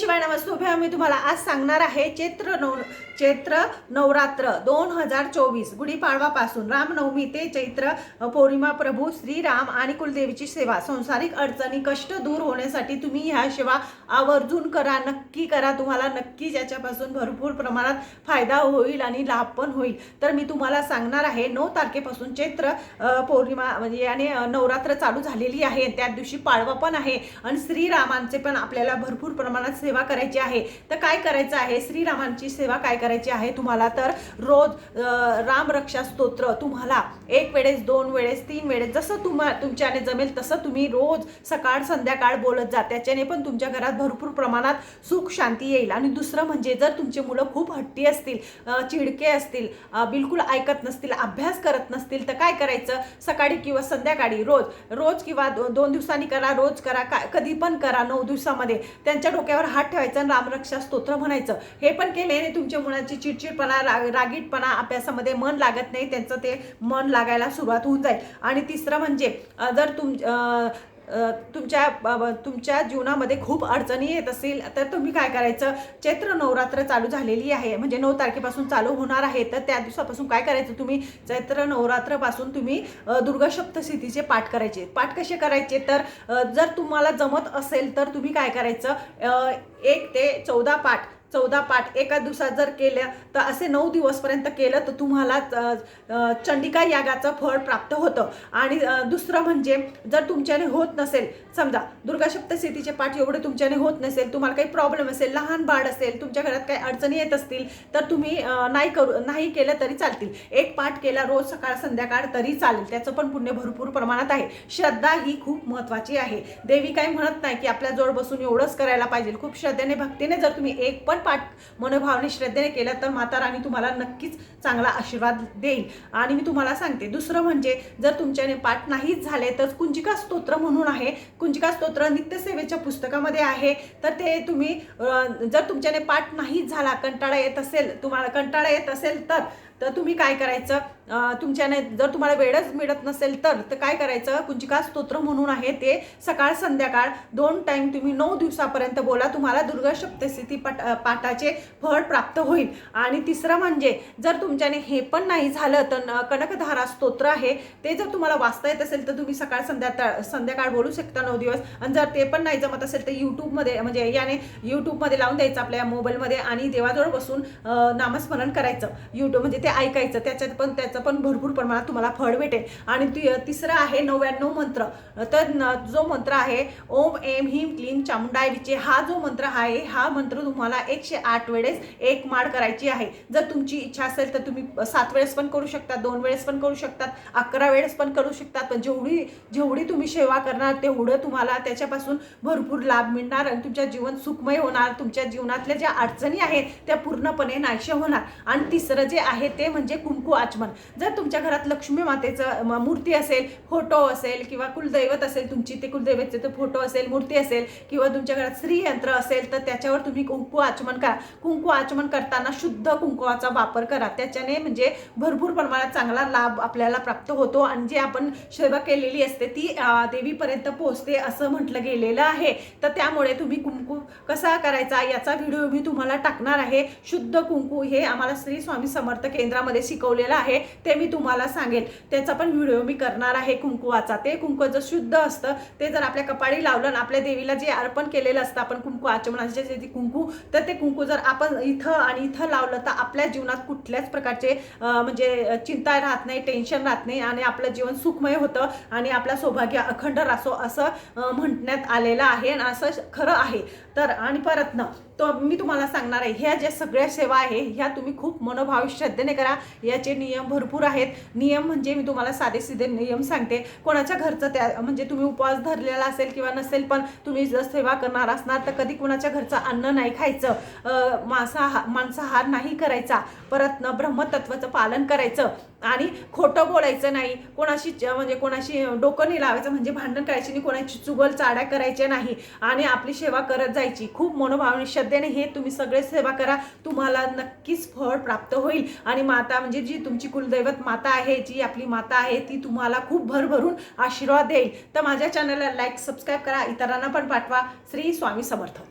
शिवाय नमस्तुभ्य मी तुम्हाला आज सांगणार आहे. चैत्र नव चैत्र नवरात्र दोन हजार चोवीस गुढीपाडवापासून रामनवमी ते चैत्र पौर्णिमा प्रभू श्रीराम आणि कुलदेवीची सेवा. संसारिक अडचणी कष्ट दूर होण्यासाठी तुम्ही ह्या सेवा आवर्जून करा नक्की करा. तुम्हाला नक्की याच्यापासून भरपूर प्रमाणात फायदा होईल आणि लाभ पण होईल. तर मी तुम्हाला सांगणार आहे नऊ तारखेपासून चैत्र पौर्णिमा म्हणजे आणि नवरात्र चालू झालेली आहे. त्या दिवशी पाडवा पण आहे आणि श्रीरामांचे पण आपल्याला भरपूर प्रमाणात सेवा करायची आहे. तर काय करायचं आहे? श्रीरामांची सेवा काय करायची आहे तुम्हाला? तर रोज रामरक्षा स्तोत्र तुम्हाला एक वेळेस दोन वेळेस तीन वेळेस जसं तुम्हा तुमच्याने जमेल तसं तुम्ही रोज सकाळ संध्याकाळ बोलत जा. त्याच्याने पण तुमच्या घरात भरपूर प्रमाणात सुख शांती येईल. आणि दुसरं म्हणजे जर तुमचे मुलं खूप हट्टी असतील चिडके असतील बिलकुल ऐकत नसतील अभ्यास करत नसतील तर काय करायचं? सकाळी किंवा संध्याकाळी रोज रोज किंवा दो, दोन दिवसांनी करा रोज करा काय कधी पण करा नऊ दिवसामध्ये. त्यांच्या डोक्यावर हात ठेवायचा आणि रामरक्षा स्तोत्र म्हणायचं. हे पण केल्याने तुमच्या मुलांची चिडचिडपणा राग रागीटपणा अभ्यासामध्ये मन लागत नाही त्यांचं ते मन लागायला सुरुवात होऊन जाईल. आणि तिसरं म्हणजे जर तुम तुमच्या तुमच्या जीवनामध्ये खूप अडचणी येत असतील तर तुम्ही काय करायचं? चैत्र नवरात्र चालू झालेली आहे. म्हणजे नऊ तारखेपासून चालू होणार आहे. तर त्या दिवसापासून काय करायचं तुम्ही? चैत्र नवरात्रपासून तुम्ही अ, दुर्गा सप्तशतीचे पाठ करायचे. पाठ कसे करायचे? तर जर तुम्हाला जमत असेल तर तुम्ही काय करायचं? एक ते चौदा पाठ चौदा पाठ एका दिवसात जर केल्या तर असे नऊ दिवसपर्यंत केलं तर तुम्हाला चंडिका यागाचं फळ प्राप्त होतं. आणि दुसरं म्हणजे जर तुमच्याने होत नसेल समजा दुर्गा सप्तशतीचे पाठ एवढे तुमच्याने होत नसेल तुम्हाला काही प्रॉब्लेम असेल लहान बाळ असेल तुमच्या घरात काही अडचणी येत असतील तर तुम्ही नाही करू नाही केलं तरी चालतील. एक पाठ केला रोज सकाळ संध्याकाळ तरी चालेल. त्याचं पण पुण्य भरपूर प्रमाणात आहे. श्रद्धा ही खूप महत्त्वाची आहे. देवी काही म्हणत नाही की आपल्या जवळ बसून एवढंच करायला पाहिजे. खूप श्रद्धेने भक्तीने जर तुम्ही एक पण पाठ मनोभावने श्रद्धेने केलं तर माता राणी तुम्हाला नक्कीच चांगला आशीर्वाद देईल. आणि मी तुम्हाला सांगते दुसरं म्हणजे जर तुमच्याने पाठ नाहीच झाले तर कुंजिका स्तोत्र म्हणून आहे. कुंजिका स्तोत्र नित्यसेवेच्या पुस्तकामध्ये आहे. तर ते तुम्ही जर तुमच्याने पाठ नाहीच झाला कंटाळा येत असेल तुम्हाला कंटाळा येत असेल तर तर तुम्ही काय करायचं? तुमच्याने जर तुम्हाला वेळच मिळत नसेल तर तर काय करायचं? कुंजिका स्तोत्र म्हणून आहे ते सकाळ संध्याकाळ दोन टाईम तुम्ही नऊ दिवसापर्यंत बोला. तुम्हाला दुर्गा सप्तशती पट पाठाचे फळ प्राप्त होईल. आणि तिसरं म्हणजे जर तुमच्याने हे पण नाही झालं तर न- कनकधारा स्तोत्र आहे. ते जर तुम्हाला वाचता येत असेल तर तुम्ही सकाळ संध्याकाळ संध्याकाळ बोलू शकता नऊ दिवस. आणि जर ते पण नाही जमत असेल तर यूट्यूबमध्ये म्हणजे याने यूट्यूबमध्ये लावून द्यायचं आपल्या मोबाईलमध्ये आणि देवाजवळ बसून नामस्मरण करायचं. यूट्यूब म्हणजे ते ऐकायचं त्याच्यात पण त्याचं पण भरपूर प्रमाणात तुम्हाला फळ भेटेल. आणि तिसरं आहे नव्याण्णव मंत्र. तर जो मंत्र आहे ओम एम हिम क्लीम चामुंडाय विचे हा जो मंत्र आहे हा मंत्र तुम्हाला एकशे आठ वेळेस एक माळ करायची आहे. जर तुमची इच्छा असेल तर तुम्ही सात वेळेस पण करू शकता दोन वेळेस पण करू शकतात अकरा वेळेस पण करू शकतात. पण जेवढी जेवढी तुम्ही सेवा करणार तेवढं तुम्हाला त्याच्यापासून भरपूर लाभ मिळणार आणि तुमच्या जीवन सुखमय होणार. तुमच्या जीवनातल्या ज्या अडचणी आहेत त्या पूर्णपणे नाहीशा होणार. आणि तिसरं जे आहे ते म्हणजे कुंकू आचमन. जर तुमच्या घरात लक्ष्मी मातेचं मूर्ती असेल फोटो असेल किंवा कुलदैवत असेल तुमची ते कुलदैवतचे तर फोटो असेल मूर्ती असेल किंवा तुमच्या घरात स्त्रीयंत्र असेल तर त्याच्यावर तुम्ही कुंकू आचमन करा. कुंकू आचमन करताना शुद्ध कुंकुवाचा वापर करा. त्याच्याने म्हणजे भरपूर प्रमाणात चांगला लाभ आपल्याला प्राप्त होतो आणि जे आपण सेवा केलेली असते ती देवीपर्यंत पोहोचते असं म्हटलं गेलेलं आहे. तर त्यामुळे तुम्ही कुंकू कसा करायचा याचा व्हिडिओ मी तुम्हाला टाकणार आहे. शुद्ध कुंकू हे आम्हाला श्री स्वामी समर्थ केंद्रामध्ये शिकवलेलं आहे ते मी तुम्हाला सांगेल त्याचा पण व्हिडिओ मी करणार आहे कुंकुवाचा. ते कुंकू जर शुद्ध असतं ते जर आपल्या कपाळी लावलं आणि आपल्या देवीला जे अर्पण केलेलं असतं आपण कुंकू आचमनाचे जे कुंकू तर ते कुंकू जर आपण इथं आणि इथं लावलं तर आपल्या जीवनात कुठल्याच प्रकारचे म्हणजे चिंता राहत नाही टेन्शन राहत नाही आणि आपलं जीवन सुखमय होतं आणि आपलं सौभाग्य अखंड रासो असं म्हणण्यात आलेलं आहे आणि असं खरं आहे. तर आणि परत ना तो मी तुम्हाला सांगणार आहे ह्या ज्या सगळ्या सेवा आहे ह्या तुम्ही खूप मनोभाव श्रद्धेने करा. याचे नियम भरपूर आहेत. नियम म्हणजे मी तुम्हाला साधे सिधे नियम सांगते. कोणाच्या घरचं त्या म्हणजे तुम्ही उपवास धरलेला असेल किंवा नसेल पण तुम्ही जर सेवा करणार असणार तर कधी कोणाच्या घरचं अन्न नाही खायचं. मांसाहार मांसाहार नाही करायचा. परत ब्रह्मतत्वाचं पालन करायचं. आणि खोटं बोलायचं नाही. कोणाशी च- म्हणजे कोणाशी डोकं नाही लावायचं म्हणजे भांडण करायची नाही कोणाची चुगल चाड्या करायच्या नाही. आणि आपली सेवा करत जायची. खूप मनोभावने श्रद्धेने हे तुम्ही सगळे सेवा करा. तुम्हाला नक्कीच फळ प्राप्त होईल. आणि माता म्हणजे जी तुमची कुलदैवत माता आहे जी आपली माता आहे ती तुम्हाला खूप भरभरून आशीर्वाद देईल. तर माझ्या चॅनलला लाईक सबस्क्राईब करा. इतरांना पण पाठवा. श्री स्वामी समर्थ.